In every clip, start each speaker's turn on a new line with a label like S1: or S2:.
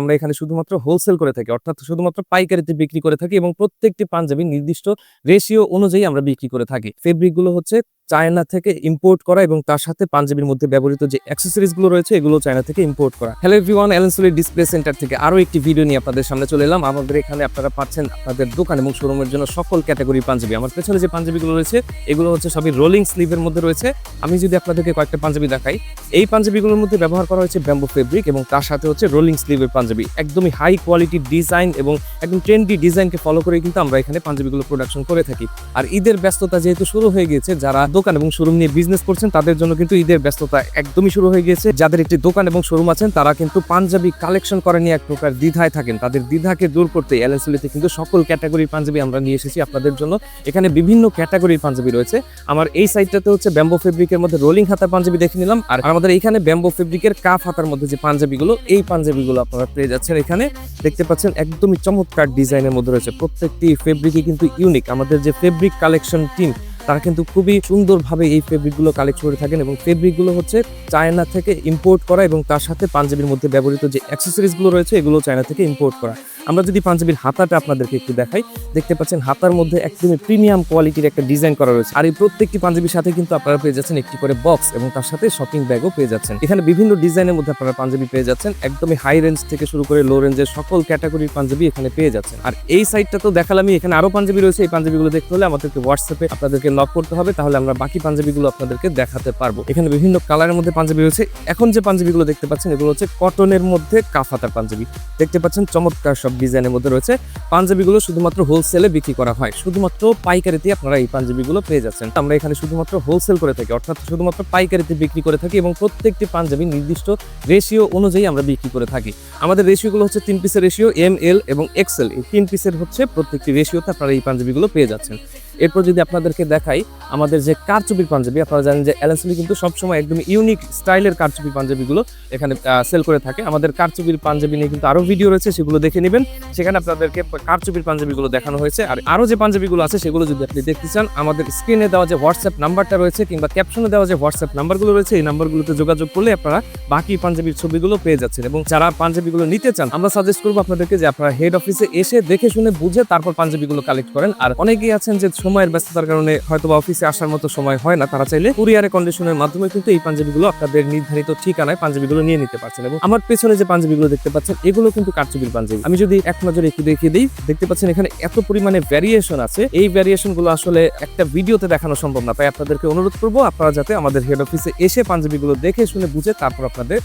S1: আমরা এখানে শুধুমাত্র হোলসেল করে থাকি, অর্থাৎ শুধুমাত্র পাইকারিতে বিক্রি করে থাকি এবং প্রত্যেকটি পাঞ্জাবি নির্দিষ্ট রেশিও অনুযায়ী আমরা বিক্রি করে থাকি। ফেব্রিকগুলো হচ্ছে চায়না থেকে ইম্পোর্ট করা এবং তার সাথে পাঞ্জাবির মধ্যে ব্যবহৃত যে অ্যাক্সেসরিজগুলো রয়েছে, এগুলো চায়না থেকে ইম্পোর্ট করা। হ্যালো এভরিওয়ান এলএনসুলি ডিসপ্লে সেন্টার থেকে আরও একটি ভিডিও নিয়ে আপনাদের সামনে চলে এলাম। আমাদের এখানে আপনারা পাচ্ছেন আপনাদের দোকান এবং শোরুমের জন্য সকল ক্যাটাগরি পাঞ্জাবি। আমার পেছনে যে পাঞ্জাবিগুলো রয়েছে, এগুলো হচ্ছে সবই রোলিং স্লিভের মধ্যে রয়েছে। আমি যদি আপনাদেরকে কয়েকটা পাঞ্জাবি দেখাই, এই পাঞ্জাবিগুলোর মধ্যে ব্যবহার করা হয়েছে ব্যাম্বো ফেব্রিক এবং তার সাথে হচ্ছে রোলিং স্লিভের পাঞ্জাবি। একদমই হাই কোয়ালিটির ডিজাইন এবং একদম ট্রেন্ডি ডিজাইনকে ফলো করে কিন্তু আমরা এখানে পাঞ্জাবিগুলো প্রোডাকশন করে থাকি। আর ঈদের ব্যস্ততা যেহেতু শুরু হয়ে গিয়েছে, যারা দোকান এবং শোরুম নিয়ে বিজনেস করছেন, তাদের জন্য কিন্তু ঈদের ব্যস্ততা একদমই শুরু হয়ে গিয়েছে। যাদের একটি দোকান এবং শোরুম আছেন, তারা কিন্তু পাঞ্জাবি কালেকশন করা নিয়ে এক প্রকার দ্বিধায় থাকেন। তাদের দ্বিধাকে দূর করতে এলএনসিলিতে কিন্তু সকল ক্যাটাগরির পাঞ্জাবি আমরা নিয়ে এসেছি আপনাদের জন্য। এখানে বিভিন্ন ক্যাটাগরির পাঞ্জাবি রয়েছে। আমার এই সাইডটাতে হচ্ছে ব্যাম্বো ফেব্রিকের মধ্যে রোলিং হাতার পাঞ্জাবি দেখে নিলাম। আর আমাদের এখানে ব্যাম্বো ফেব্রিকের কাফ হাতার মধ্যে যে পাঞ্জাবিগুলো, এই পাঞ্জাবিগুলো আপনারা পেয়ে যাচ্ছেন এখানে। দেখতে পাচ্ছেন একদমই চমৎকার ডিজাইনের মধ্যে রয়েছে। প্রত্যেকটি ফেব্রিকই কিন্তু ইউনিক আমাদের যে ফেব্রিক কালেকশন টিম তারা কিন্তু খুবই সুন্দরভাবে এই ফেব্রিকগুলো কালেক্ট করে থাকেন এবং ফেব্রিকগুলো হচ্ছে চায়না থেকে ইম্পোর্ট করা এবং তার সাথে পাঞ্জাবির মধ্যে ব্যবহৃত যে অ্যাক্সেসরিজগুলো রয়েছে, এগুলো চায়না থেকে ইম্পোর্ট করা। আমরা যদি পাঞ্জাবির হাতাটা আপনাদেরকে একটু দেখাই, দেখতে পাচ্ছেন হাতার মধ্যে একদমই প্রিমিয়াম কোয়ালিটির একটা ডিজাইন করা রয়েছে। আর এই প্রত্যেকটি পাঞ্জাবির সাথে কিন্তু আপনারা পেয়ে যাচ্ছেন একটি করে বক্স এবং তার সাথে শপিং ব্যাগও পেয়ে যাচ্ছেন। এখানে বিভিন্ন ডিজাইনের মধ্যে আপনারা পাঞ্জাবি পেয়ে যাচ্ছেন, একদমই হাই রেঞ্জ থেকে শুরু করে লো রেঞ্জের সকল ক্যাটাগরির পাঞ্জাবি এখানে পেয়ে যাচ্ছেন। আর এই সাইডটা তো দেখালামই, এখানে আরও পাঞ্জাবি রয়েছে, এই পাঞ্জাবিগুলো দেখতে হলে আমাদেরকে হোয়াটসঅ্যাপে আপনাদেরকে নক করতে হবে, তাহলে আমরা বাকি পাঞ্জাবিগুলো আপনাদেরকে দেখাতে পারব। এখানে বিভিন্ন কালারের মধ্যে পাঞ্জাবি রয়েছে। এখন যে পাঞ্জাবিগুলো দেখতে পাচ্ছেন, এগুলো হচ্ছে কটনের মধ্যে কাফাতার পাঞ্জাবি। দেখতে পাচ্ছেন চমৎকার সব ডিজাইনের মধ্যে রয়েছে। পাঞ্জাবিগুলো শুধুমাত্র হোলসেলে বিক্রি করা হয়। শুধুমাত্র পাইকারিতে আপনারা এই পাঞ্জাবিগুলো পেয়ে যাচ্ছেন। আমরা এখানে শুধুমাত্র হোলসেল করে থাকি, অর্থাৎ শুধুমাত্র পাইকারিতে বিক্রি করে থাকি এবং প্রত্যেকটি পাঞ্জাবি নির্দিষ্ট রেশিও অনুযায়ী আমরা বিক্রি করে থাকি। আমাদের রেশিওগুলো হচ্ছে তিন পিসের রেশিও এম এল এবং এক্সেল এই তিন পিসের হচ্ছে প্রত্যেকটি রেশিওতে আপনারা এই পাঞ্জাবিগুলো পেয়ে যাচ্ছেন। এরপর যদি আপনাদেরকে দেখাই আমাদের যে কারচুপির পাঞ্জাবি, আপনারা জানেন যে এলএনসিলি কিন্তু সবসময় একদম ইউনিক স্টাইলের কারচুপি পাঞ্জাবিগুলো এখানে সেল করে থাকে। আমাদের কারচুপির পাঞ্জাবি নিয়ে কিন্তু আরও ভিডিও রয়েছে, সেগুলো দেখে নেবেন। সেখানে আপনাদেরকে কারচুপির পাঞ্জাবিগুলো দেখানো হয়েছে। আর আরও যে পাঞ্জাবিগুলো আছে, সেগুলো যদি আপনি দেখতে চান, আমাদের স্ক্রিনে দেওয়া যে হোয়াটসঅ্যাপ নাম্বারটা রয়েছে, কিংবা ক্যাপশনে দেওয়া যে হোয়াটসঅ্যাপ নাম্বারগুলো রয়েছে, এই নাম্বারগুলোতে যোগাযোগ করলে আপনারা বাকি পাঞ্জাবির ছবিগুলো পেয়ে যাচ্ছেন। এবং যারা পাঞ্জাবিগুলো নিতে চান, আমরা সাজেস্ট করব আপনাদেরকে যে আপনারা হেড অফিসে এসে দেখে শুনে বুঝে তারপর পাঞ্জাবিগুলো কালেক্ট করেন। আর অনেকেই আছেন যে সময়ের ব্যস্ততার কারণে হয়তো বা অফিসে আসার মতো সময় হয় না। তারা চাইলে কুরিয়ারে কন্ডিশনের মাধ্যমে কিন্তু এই পাঞ্জাবিগুলো আপনাদের নির্ধারিত ঠিকানায় পাঞ্জাবিগুলো নিয়ে নিতে পারছেন এবং আমার পেছনে যে পাঞ্জাবিগুলো দেখতে পাচ্ছেন, এগুলো কিন্তু কারচুপির পাঞ্জাবি। আমি যদি এক নজরে একটু দেখিয়ে দিই, দেখতে পাচ্ছেন এখানে এত পরিমাণে ভ্যারিয়েশন আছে। এই ভ্যারিয়েশনগুলো আসলে একটা ভিডিওতে দেখানো সম্ভব না। তাই আপনাদেরকে অনুরোধ করব, আপনারা যাতে আমাদের হেড অফিসে এসে পাঞ্জাবিগুলো দেখে শুনে বুঝে তারপর আপনাদের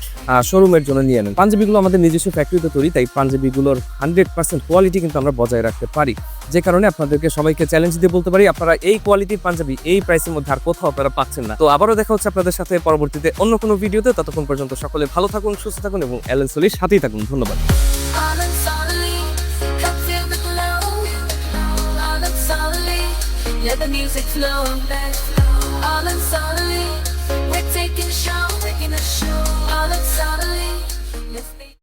S1: শোরুমের জন্য নিয়ে নেন। পাঞ্জাবিগুলো আমাদের নিজস্ব ফ্যাক্টরিতে তৈরি, তাই পাঞ্জাবিগুলোর হান্ড্রেড পার্সেন্ট কোয়ালিটি কিন্তু আমরা বজায় রাখতে পারি। যে কারণে আপনাদেরকে সবাইকে চ্যালেঞ্জ দিয়ে বলতে পারি আপনারা এই কোয়ালিটির পাঞ্জাবি এই প্রাইসের মধ্যে আর কোথাও আপনারা পাচ্ছেন না তো আবারও দেখা হচ্ছে আপনাদের সাথে পরবর্তীতে অন্য কোনো ভিডিওতে ততক্ষণ পর্যন্ত সকলে ভালো থাকুন সুস্থ থাকুন এবং অ্যালেন সলির সাথেই থাকুন ধন্যবাদ
S2: and and let the music flow. All and solidly, we're taking a show, taking a show. All and solidly,